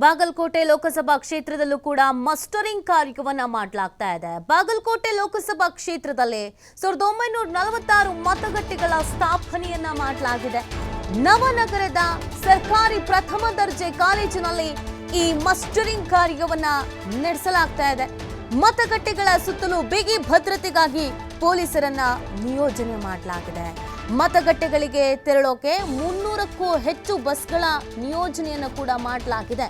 ಬಾಗಲಕೋಟೆ ಲೋಕಸಭಾ ಕ್ಷೇತ್ರದಲ್ಲೂ ಕೂಡ ಮಸ್ಟರಿಂಗ್ ಕಾರ್ಯವನ್ನ ಮಾಡಲಾಗ್ತಾ ಇದೆ. ಬಾಗಲಕೋಟೆ ಲೋಕಸಭಾ ಕ್ಷೇತ್ರದಲ್ಲಿ ಸಾವಿರದ ಒಂಬೈನೂರ ನಲವತ್ತಾರು ಮತಗಟ್ಟೆಗಳ ಸ್ಥಾಪನೆಯನ್ನ ಮಾಡಲಾಗಿದೆ. ನವನಗರದ ಸರ್ಕಾರಿ ಪ್ರಥಮ ದರ್ಜೆ ಕಾಲೇಜಿನಲ್ಲಿ ಈ ಮಸ್ಟರಿಂಗ್ ಕಾರ್ಯವನ್ನ ನಡೆಸಲಾಗ್ತಾ ಇದೆ. ಮತಗಟ್ಟೆಗಳ ಸುತ್ತಲೂ ಬಿಗಿ ಭದ್ರತೆಗಾಗಿ ಪೊಲೀಸರನ್ನ ನಿಯೋಜನೆ ಮಾಡಲಾಗಿದೆ. ಮತಗಟ್ಟೆಗಳಿಗೆ ತೆರಳೋಕೆ ಮುನ್ನೂರಕ್ಕೂ ಹೆಚ್ಚು ಬಸ್ಗಳ ನಿಯೋಜನೆಯನ್ನು ಕೂಡ ಮಾಡಲಾಗಿದೆ.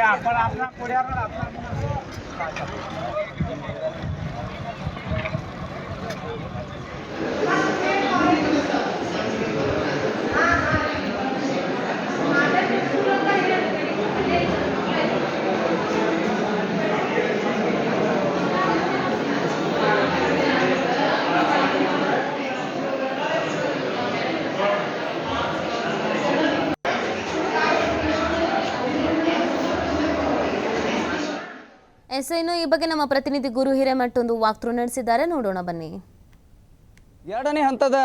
आपण आपला पुढ्यावर आपला ಎಸ್ ಇನ್ನು ಈ ಬಗ್ಗೆ ನಮ್ಮ ಪ್ರತಿನಿಧಿ ಗುರು ಹಿರೇಮಠ್ ಒಂದು ವಾಕ್ತೃ ನಡೆಸಿದ್ದಾರೆ. ನೋಡೋಣ ಬನ್ನಿ. ಎರಡನೇ ಹಂತದ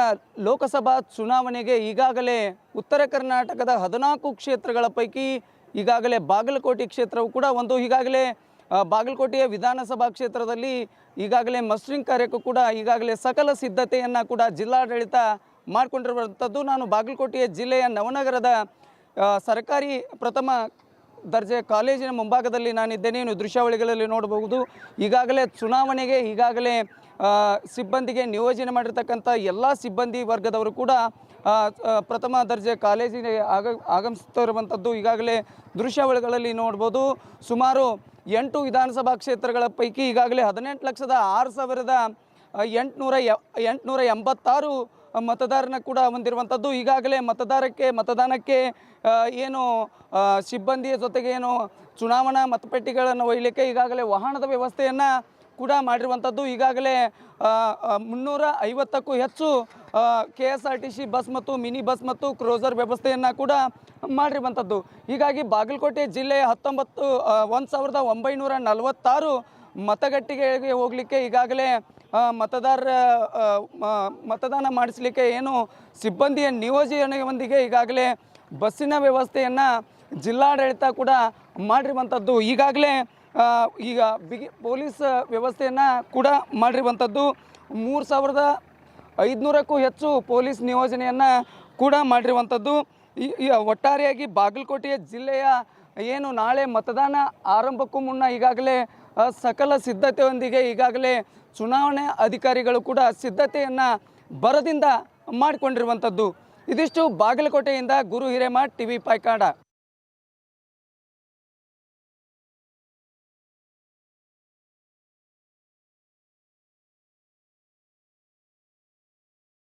ಲೋಕಸಭಾ ಚುನಾವಣೆಗೆ ಈಗಾಗಲೇ ಉತ್ತರ ಕರ್ನಾಟಕದ ಹದಿನಾಲ್ಕು ಕ್ಷೇತ್ರಗಳ ಪೈಕಿ ಈಗಾಗಲೇ ಬಾಗಲಕೋಟೆ ಕ್ಷೇತ್ರವು ಕೂಡ ಒಂದು. ಈಗಾಗಲೇ ಬಾಗಲಕೋಟೆಯ ವಿಧಾನಸಭಾ ಕ್ಷೇತ್ರದಲ್ಲಿ ಈಗಾಗಲೇ ಮಸ್ಟ್ರಿಂಗ್ ಕಾರ್ಯಕ್ಕೂ ಕೂಡ ಈಗಾಗಲೇ ಸಕಲ ಸಿದ್ಧತೆಯನ್ನು ಕೂಡ ಜಿಲ್ಲಾಡಳಿತ ಮಾಡಿಕೊಂಡಿರುವಂಥದ್ದು. ನಾನು ಬಾಗಲಕೋಟೆಯ ಜಿಲ್ಲೆಯ ನವನಗರದ ಸರ್ಕಾರಿ ಪ್ರಥಮ ದರ್ಜೆ ಕಾಲೇಜಿನ ಮುಂಭಾಗದಲ್ಲಿ ನಾನಿದ್ದೇನೆ ನೀವು ದೃಶ್ಯಾವಳಿಗಳಲ್ಲಿ ನೋಡಬಹುದು. ಈಗಾಗಲೇ ಚುನಾವಣೆಗೆ, ಈಗಾಗಲೇ ಸಿಬ್ಬಂದಿಗೆ ನಿಯೋಜನೆ ಮಾಡಿರ್ತಕ್ಕಂಥ ಎಲ್ಲ ಸಿಬ್ಬಂದಿ ವರ್ಗದವರು ಕೂಡ ಪ್ರಥಮ ದರ್ಜೆ ಕಾಲೇಜಿಗೆ ಆಗ, ಆಗಮಿಸ್ತಿರುವಂಥದ್ದು ಈಗಾಗಲೇ ದೃಶ್ಯಾವಳಿಗಳಲ್ಲಿ ನೋಡ್ಬೋದು ಸುಮಾರು ಎಂಟು ವಿಧಾನಸಭಾ ಕ್ಷೇತ್ರಗಳ ಪೈಕಿ ಈಗಾಗಲೇ ಹದಿನೆಂಟು ಲಕ್ಷದ ಆರು ಸಾವಿರದ ಎಂಟುನೂರ ಎಂಟುನೂರ ಎಂಬತ್ತಾರು ಮತದಾರನ ಕೂಡ ಹೊಂದಿರುವಂಥದ್ದು. ಈಗಾಗಲೇ ಮತದಾರಕ್ಕೆ, ಮತದಾನಕ್ಕೆ ಏನು ಸಿಬ್ಬಂದಿಯ ಜೊತೆಗೆ ಏನು ಚುನಾವಣಾ ಮತಪೆಟ್ಟಿಗಳನ್ನು ಒಯ್ಯಲಿಕ್ಕೆ ಈಗಾಗಲೇ ವಾಹನದ ವ್ಯವಸ್ಥೆಯನ್ನು ಕೂಡ ಮಾಡಿರುವಂಥದ್ದು. ಈಗಾಗಲೇ ಮುನ್ನೂರ ಐವತ್ತಕ್ಕೂ ಹೆಚ್ಚು K S R T C bus ಮತ್ತು ಮಿನಿ ಬಸ್ ಮತ್ತು ಕ್ರೋಸರ್ ವ್ಯವಸ್ಥೆಯನ್ನು ಕೂಡ ಮಾಡಿರುವಂಥದ್ದು. ಹೀಗಾಗಿ ಬಾಗಲಕೋಟೆ ಜಿಲ್ಲೆಯ ಹತ್ತೊಂಬತ್ತು ಒಂದು ಸಾವಿರದ ಒಂಬೈನೂರ ನಲವತ್ತಾರು ಮತಗಟ್ಟೆಗಳಿಗೆ ಹೋಗಲಿಕ್ಕೆ ಈಗಾಗಲೇ ಮತದಾರರ ಮತದಾನ ಮಾಡಿಸಲಿಕ್ಕೆ ಏನು ಸಿಬ್ಬಂದಿಯ ನಿಯೋಜನೆಯೊಂದಿಗೆ ಈಗಾಗಲೇ ಬಸ್ಸಿನ ವ್ಯವಸ್ಥೆಯನ್ನು ಜಿಲ್ಲಾಡಳಿತ ಕೂಡ ಮಾಡಿರುವಂಥದ್ದು ಈಗಾಗಲೇ ಈಗ ಬಿಗಿ, ಪೊಲೀಸ್ ವ್ಯವಸ್ಥೆಯನ್ನು ಕೂಡ ಮಾಡಿರುವಂಥದ್ದು ಮೂರು ಸಾವಿರದ ಐದುನೂರಕ್ಕೂ ಹೆಚ್ಚು ಪೊಲೀಸ್ ನಿಯೋಜನೆಯನ್ನು ಕೂಡ ಮಾಡಿರುವಂಥದ್ದು ಈ ಒಟ್ಟಾರೆಯಾಗಿ ಬಾಗಲಕೋಟೆಯ ಜಿಲ್ಲೆಯ ಏನು ನಾಳೆ ಮತದಾನ ಆರಂಭಕ್ಕೂ ಮುನ್ನ ಈಗಾಗಲೇ ಸಕಲ ಸಿದ್ಧತೆಯೊಂದಿಗೆ ಈಗಾಗಲೇ ಚುನಾವಣೆ ಅಧಿಕಾರಿಗಳು ಕೂಡ ಸಿದ್ಧತೆಯನ್ನು ಬರದಿಂದ ಮಾಡಿಕೊಂಡಿರುವಂಥದ್ದು. ಇದಿಷ್ಟು ಬಾಗಲಕೋಟೆಯಿಂದ ಗುರು ಹಿರೇಮಠ್ ಟಿ ವಿ ಪಾಯ್ಕಾಡ.